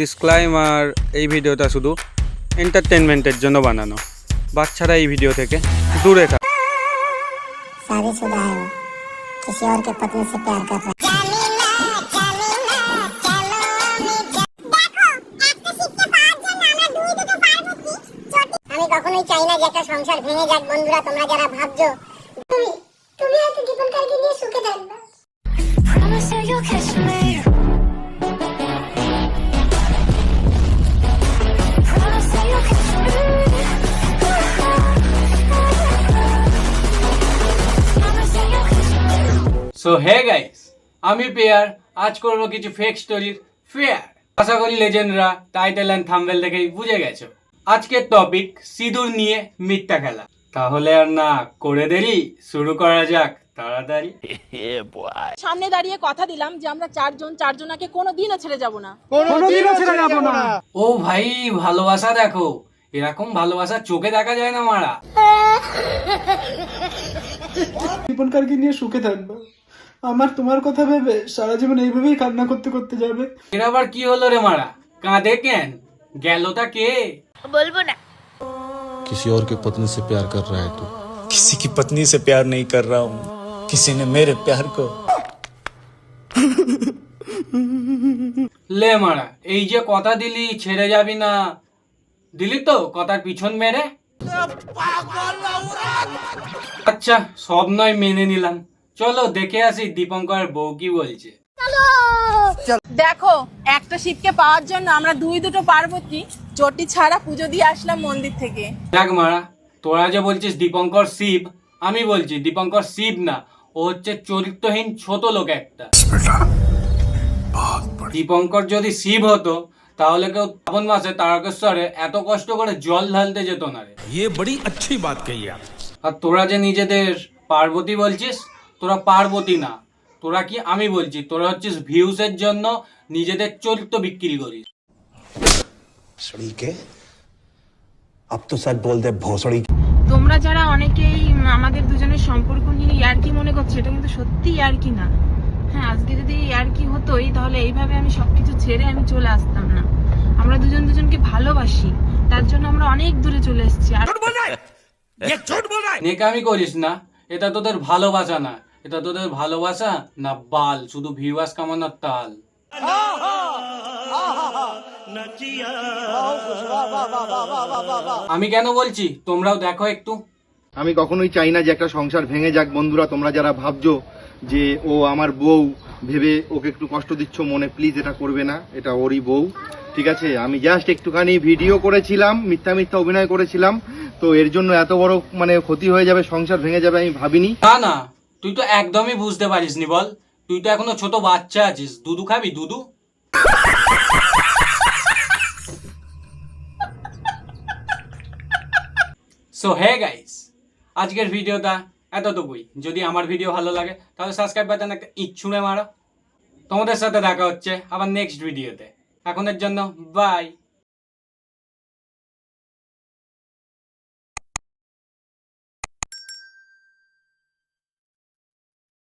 Disclaimer এই ভিডিওটা শুধু এন্টারটেনমেন্টের জন্য বানানো। বাচ্চারা এই ভিডিও থেকে দূরে থাক। আমি কখনোই চাই না যে একটা সংসার ভেঙে তুমি তুমি হয়তো জীবনকালকে নিয়ে সুখে থাকবে। সো হে গাইস আমি পেয়ার আজ করব কিছু ফেক স্টোরির ফেয়ার আশা করি লেজেন্ডরা টাইটেল অ্যান্ড থাম্বেল দেখেই বুঝে গেছো। আজকের টপিক সিঁদুর নিয়ে মিথ্যা খেলা। তাহলে আর না করে দেরি। শুরু করা যাক তাড়াতাড়ি। সামনে দাঁড়িয়ে কথা দিলাম যে আমরা চারজন চারজনাকে কোনো দিনও ছেড়ে যাব না। ও ভাই ভালোবাসা দেখো। এরকম ভালোবাসা চোখে দেখা যায় না মারা। জীবনকারকে নিয়ে সুখে থাকবে। আমার তোমার কথা ভেবে সারা জীবন এইভাবেই কান্না করতে করতে যাবে এর আবার কি হলো রে মারা কাঁদে কেন গেলটা কে किसी और की पत्नी से प्यार कर रहा है तू किसी की पत्नी से प्यार नहीं कर रहा हूँ किसी ने मेरे प्यार को লে মারা এই যে কথা দিলি ছেড়ে যাবি না দিলি তো কথার পিছন মেরে আচ্ছা সব নয় মেনে নিলাম চলো দেখে আসি দীপঙ্কর বউ কি বলছে দেখো একটা শিবকে পাওয়ার জন্য আমরা দুই দুটো পার্বতী চটি ছাড়া পুজো দিয়ে আসলাম মন্দির থেকে দেখ মারা তোরা যে বলছিস দীপঙ্কর শিব আমি বলছি দীপঙ্কর শিব না ও হচ্ছে চরিত্রহীন ছোট লোক একটা দীপঙ্কর যদি শিব হতো তাহলে কেউ শ্রাবণ মাসে তারকেশ্বরে এত কষ্ট করে জল ঢালতে যেত না রে ये बड़ी अच्छी बात कही आप আর তোরা যে নিজেদের পার্বতী বলছিস তোরা পার্বতী না। তোরা কি আমি বলছি তোরা হচ্ছিস ভিউজের জন্য নিজেদের চরিত্র বিক্রি করিস। তোমরা যারা অনেকেই আমাদের দুজনের সম্পর্ক নিয়ে ইয়ার্কি মনে করছে এটা কিন্তু সত্যি ইয়ার্কি না। হ্যাঁ আজকে যদি ইয়ার্কি হতোই তাহলে এইভাবে আমি সবকিছু ছেড়ে আমি চলে আসতাম না। আমরা দুজন দুজনকে ভালোবাসি তার জন্য আমরা অনেক দূরে চলে এসেছি। আর নেকামি করিস না। এটা তোদের ভালোবাসা না, এটা তোদের ভালোবাসা না বাল, শুধু ভিউয়ার্স কামানোর তাল। আমি কেন বলছি? তোমরাও দেখো একটু। আমি কখনোই চাই না যে একটা সংসার ভেঙে যাক, বন্ধুরা, তোমরা যারা ভাবছ যে ও আমার বউ, ভেবে ওকে একটু কষ্ট দিচ্ছ, মনে প্লিজ এটা করবে না, এটা ওরই বউ। ঠিক আছে, আমি জাস্ট একটুখানি ভিডিও করেছিলাম, মিথ্যা মিথ্যা অভিনয় করেছিলাম। তো এর জন্য এত বড় মানে ক্ষতি হয়ে যাবে, সংসার ভেঙে যাবে আমি ভাবিনি। না না, তুই তো একদমই বুঝতে পারিস নি বল। তুই তো এখনও ছোট বাচ্চা আছিস। দুধু খাবি, দুধু? সো হে গাইস আজকের ভিডিওটা এতটুকুই। যদি আমার ভিডিও ভালো লাগে, তাহলে সাবস্ক্রাইব বাটন একটা ইচ্ছুড়ে মারো। তোমাদের সাথে দেখা হচ্ছে আবার নেক্সট ভিডিওতে এখনের জন্য বাই